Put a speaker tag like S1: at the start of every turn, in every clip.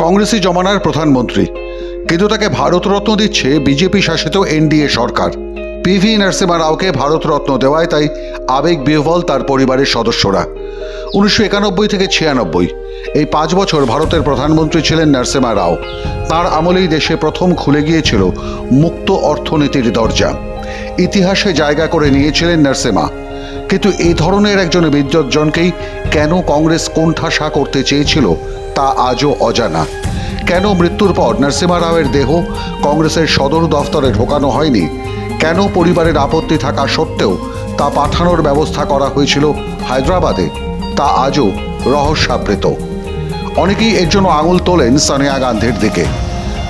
S1: কংগ্রেসি জমানার প্রধানমন্ত্রী। কিন্তু তাকে ভারতরত্ন দিচ্ছে বিজেপি শাসিত এনডিএ সরকার। পিভি নরসিমা রাওকে ভারতরত্ন দেওয়ায় তাই আবেগ বিহ্বল তার পরিবারের সদস্যরা। উনিশশো একানব্বই থেকে ছিয়ানব্বই, এই পাঁচ বছর ভারতের প্রধানমন্ত্রী ছিলেন নরসিমা রাও। তার আমলেই দেশে প্রথম খুলে গিয়েছিল মুক্ত অর্থনীতির দরজা। ইতিহাসে জায়গা করে নিয়েছিলেন নরসিমা। কিন্তু এই ধরনের একজন বিদ্যজ্জনকেই কেন কংগ্রেস কোণঠাসা করতে চেয়েছিল তা আজও অজানা। কেন মৃত্যুর পর নরসিমা রাওয়ের দেহ কংগ্রেসের সদর দফতরে ঢোকানো হয়নি? কেন পরিবারের আপত্তি থাকা সত্ত্বেও তা পাঠানোর ব্যবস্থা করা হয়েছিল হায়দ্রাবাদে? তা আজও রহস্যাবৃত। অনেকেই এর জন্য আঙুল তোলেন সোনিয়া গান্ধীর দিকে।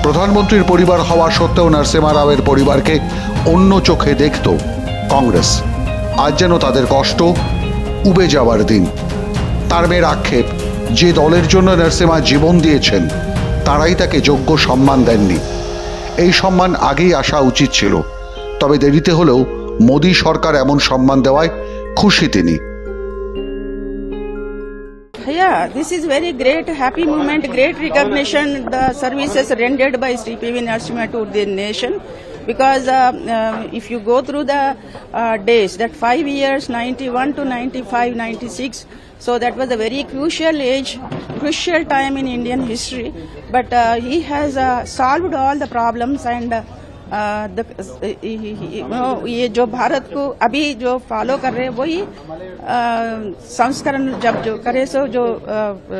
S1: প্রধানমন্ত্রীর পরিবার হওয়া সত্ত্বেও নরসিমা রাওয়ের পরিবারকে অন্য চোখে দেখত কংগ্রেস। আজ যেন তাদের কষ্ট, উবে যাওয়ার দিন। তার মেয়ের আক্ষেপ যে দলের জন্য নরসিমা জীবন দিয়েছেন তারাই তাকে যোগ্য সম্মান দেননি এই সম্মান আগেই আসা উচিত ছিল তবে দেরিতে হলেও মোদী সরকার এমন সম্মান দেওয়ায় খুশি তিনি
S2: Yeah, this is very great, happy moment, great recognition, the services rendered by Sri PV Narasimha to the nation. Because uh, uh, if you go through the uh, days, that five years, 91 to 95, 96, so that was a very crucial age, crucial time in Indian history. But uh, he has uh, solved all the problems and uh, uh, ये जो भारत को अभी जो follow कर रहे हैं वही संस्करण जब जो करे सो जो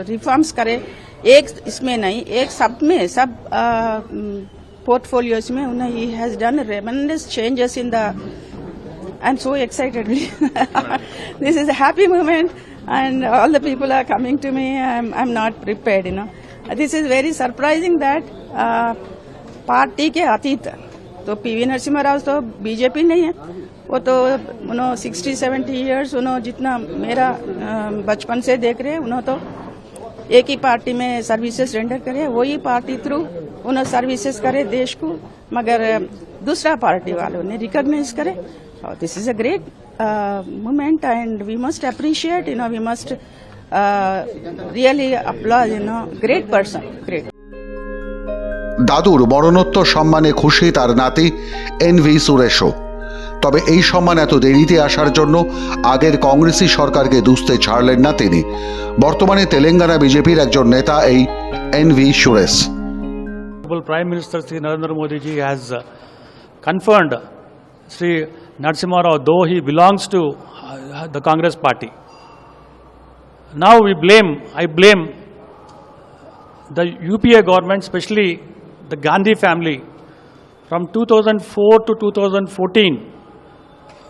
S2: रिफॉर्म्स करे एक इसमें नहीं एक सब में सब पोर्टफोलियोज में उन्हें he has done tremendous changes in the I'm so excited. this is a happy moment, and all the people are coming to me. I'm, I'm not prepared, you know. This is very surprising that uh, party के अतीत तो PV Narasimha Rao तो BJP नहीं है वो तो उन्होंने sixty seventy years उन्होंने जितना मेरा बचपन से देख रहे हैं उन्होंने तो एक ही पार्टी में सर्विसेज़ रेंडर करे वही पार्टी थ्रू उन्होंने सर्विसेज करे देश को मगर दूसरा पार्टी वालों ने रिकॉग्नाइज करे this is a great moment and we must appreciate you know we must really applaud you know great person great
S1: দাদুর মরণোত্তর সম্মানে খুশি তার নাতি এন ভি সুরেশও তবে এই সম্মান এত দেরিতে আসার জন্য আগের কংগ্রেসি সরকারকে দুষতে ছাড়লেন না তিনি বর্তমানে তেলেঙ্গানা বিজেপির একজন নেতা এই N V Suresh
S3: Honorable Prime Minister Sri Narendra Modi ji has uh, confirmed Sri Narasimha Rao, though he belongs to uh, the Congress party. Now we blame, I blame the UPA government, especially the Gandhi family, from 2004 to 2014,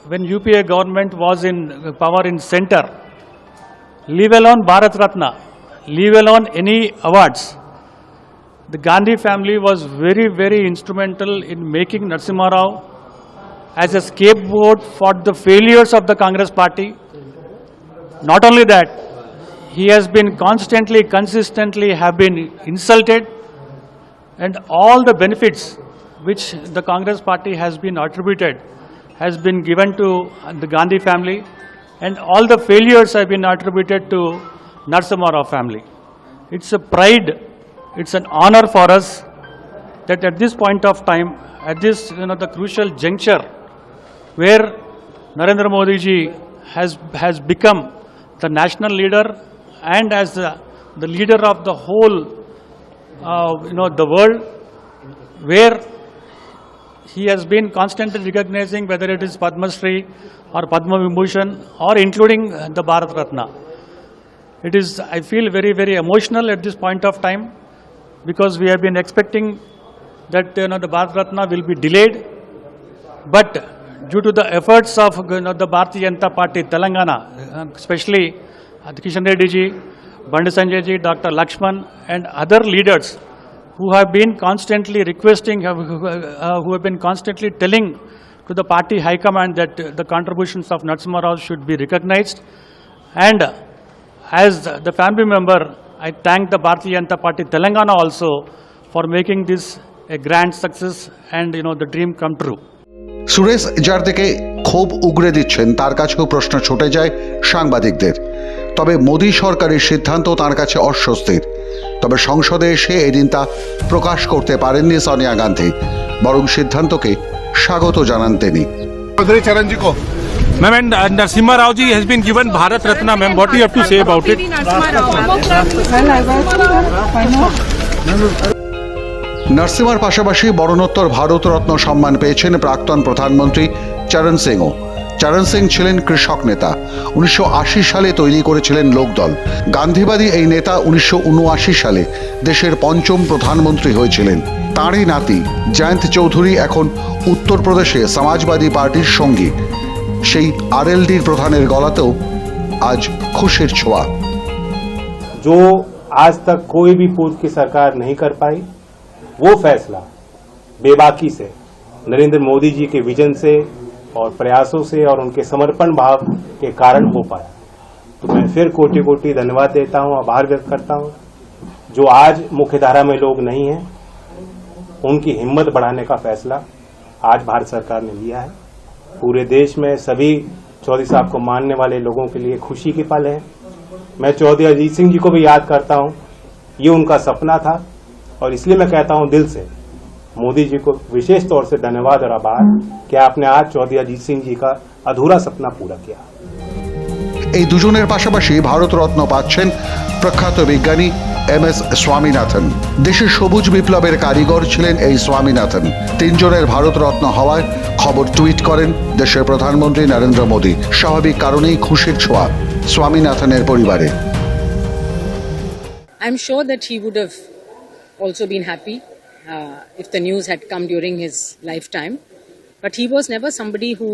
S3: when UPA government was in power in center, leave alone Bharat Ratna, leave alone any awards. The Gandhi family was very, very instrumental in making Narasimha Rao as a scapegoat for the failures of the Congress party. Not only that, he has been constantly, consistently have been insulted and all the benefits which the Congress party has been attributed has been given to the Gandhi family and all the failures have been attributed to Narasimha Rao family. It's a pride, it's an honor for us that at this point of time, at this, you know, the crucial juncture where Narendra Modi ji has, has become the national leader and as the, the leader of the whole, uh, you know, the world, where he has been constantly recognizing whether it is Padma Shri or Padma Vibhushan or including the Bharat Ratna. It is, I feel very, very emotional at this point of time because we have been expecting that you know, the Bharat Ratna will be delayed. But due to the efforts of you know, the Bharatiya Janata Party, Telangana, especially Kishan Reddy ji, Bandi Sanjay ji, Dr. Lakshman and other leaders who have been constantly requesting, who have been constantly telling to the party high command that the contributions of Narasimha Rao should be recognized. And as the family member, I thank the Bharatiya Janata Party Telangana also for making this a grand success and you know the dream come true.
S1: Suresh যার দিকে ক্ষোভ উগরে দিচ্ছেন তার কাছেও প্রশ্ন ছুটে যায় সাংবাদিকদের। তবে মোদী সরকারের সিদ্ধান্ত তার কাছে অস্বস্তির। তবে সংসদে এসে এদিন তা প্রকাশ করতে পারেননি সোনিয়া গান্ধী বরং সিদ্ধান্তকে স্বাগত জানান তিনি।
S4: Ma'am, and uh, Narasimha Rao ji has been given Bharat Ratna, ma'am. What do you have to say about it?
S1: নরসিমার পাশাপাশি মরণোত্তর ভারতরত্ন সম্মান পেয়েছেন প্রাক্তন প্রধানমন্ত্রী চরণ সিংও চরণ সিং ছিলেন কৃষক নেতা উনিশশো আশি সালে তৈরি করেছিলেন লোকদল গান্ধীবাদী এই নেতা উনিশশো উনআশি সালে দেশের পঞ্চম প্রধানমন্ত্রী হয়েছিলেন তাঁরই নাতি জয়ন্ত চৌধুরী এখন উত্তরপ্রদেশে সমাজবাদী পার্টির সঙ্গী সেই আরএলডির প্রধানের গলাতেও আজ খুশির ছোঁয়া
S5: जो आज तक कोई भी पूर्व की सरकार नहीं कर पाई वो फैसला बेबाकी से नरेंद्र मोदी जी के विजन से और प्रयासों से और उनके समर्पण भाव के कारण हो पाया तो मैं फिर कोटि कोटि धन्यवाद देता हूं आभार व्यक्त करता हूं जो आज मुख्यधारा में लोग नहीं हैं उनकी हिम्मत बढ़ाने का फैसला आज भारत सरकार ने लिया है पूरे देश में सभी चौधरी साहब को मानने वाले लोगों के लिए खुशी की पल है मैं चौधरी अजीत सिंह जी को भी याद करता हूं ये उनका सपना था और इसलिए मैं कहता हूं दिल से मोदी जी को विशेष तौर से धन्यवाद और आभार कि आपने आज चौधरी अजीत सिंह जी का अधूरा सपना पूरा किया
S1: এই দুজনের পাশাপাশি ভারতরত্ন পাচ্ছেন প্রখ্যাত বিজ্ঞানী এম এস স্বামীনাথন দেশের সবুজ বিপ্লবের কারিগর ছিলেন এই স্বামীনাথন তিনজনের ভারতরত্ন হওয়ার খবর টুইট করেন দেশের প্রধানমন্ত্রী নরেন্দ্র মোদী স্বাভাবিক কারণেই খুশির ছোঁয়া স্বামীনাথনের পরিবারে
S6: I'm sure that he would have also been happy uh, if the news had come during his lifetime. But he was never somebody who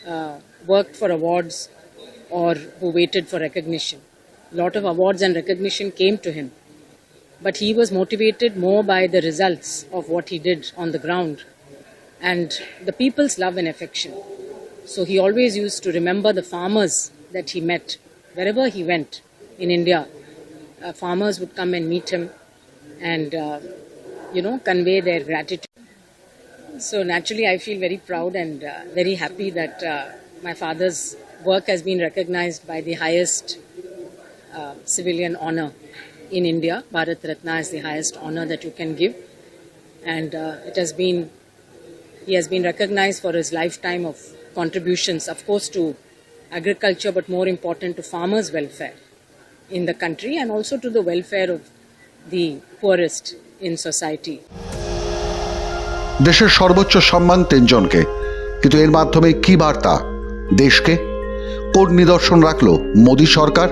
S6: uh, worked for awards or who waited for recognition. A lot of awards and recognition came to him. But he was motivated more by the results of what he did on the ground and the people's love and affection. So he always used to remember the farmers that he met wherever he went in India. Uh, farmers would come and meet him and, uh, you know, convey their gratitude. So naturally, I feel very proud and uh, very happy that uh, my father's work has been recognized by the highest uh, civilian honor in India. Bharat Ratna is the highest honor that you can give, and uh, it has been he has been recognized for his lifetime of contributions, of course, to agriculture, but more important to farmers' welfare in the country and also to the welfare of the poorest in society.
S1: দেশের সর্বোচ্চ সম্মান তিনজনকে কিন্তু এর মাধ্যমে কি বার্তা দেশকে কোন নিদর্শন রাখল মোদী সরকার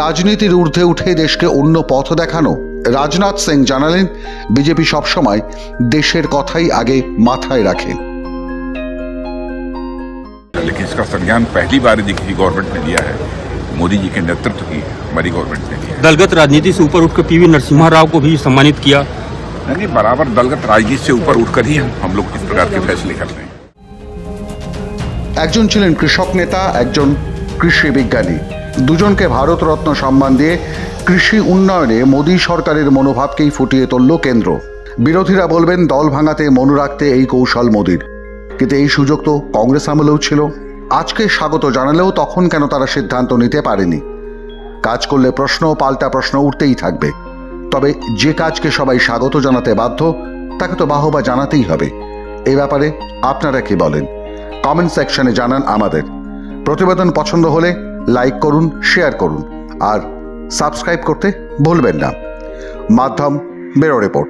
S1: রাজনীতির ঊর্ধ্বে উঠে দেশকে অন্য পথ দেখানো রাজনাথ সিং জানালেন বিজেপি সবসময় দেশের কথাই আগে মাথায় রাখে
S7: लेकिन इसका संज्ञान पहली बार यदि किसी गवर्नमेंट ने लिया है मोदी जी के नेतृत्व की हमारी गवर्नमेंट ने लिया है
S4: दलगत राजनीति से ऊपर उठकर पीवी नरसिम्हा राव को भी सम्मानित किया
S7: नहीं नहीं, बराबर दलगत राजनीति से ऊपर उठकर ही हम हम लोग इस प्रकार के फैसले कर रहे हैं
S1: একজন ছিলেন কৃষক নেতা একজন কৃষি বিজ্ঞানী দুজনকে ভারতরত্ন সম্মান দিয়ে কৃষি উন্নয়নে মোদী সরকারের মনোভাবকেই ফুটিয়ে তুলল কেন্দ্র। বিরোধীরা বলবেন, দল ভাঙাতে মনে রাখতে এই কৌশল মোদীর। কিন্তু এই সুযোগ তো কংগ্রেস আমলেও ছিল। আজকে স্বাগত জানালেও তখন কেন তারা সিদ্ধান্ত নিতে পারেনি? কাজ করলে প্রশ্ন, পাল্টা প্রশ্ন উঠতেই থাকবে। তবে যে কাজকে সবাই স্বাগত জানাতে বাধ্য, তাকে তো বাহবা জানাতেই হবে। এ ব্যাপারে আপনারা কি বলেন? কমেন্ট সেকশনে জানান আমাদের। প্রতিবেদন পছন্দ হলে লাইক করুন শেয়ার করুন আর সাবস্ক্রাইব করতে ভুলবেন না। মাধ্যম বেরো রিপোর্ট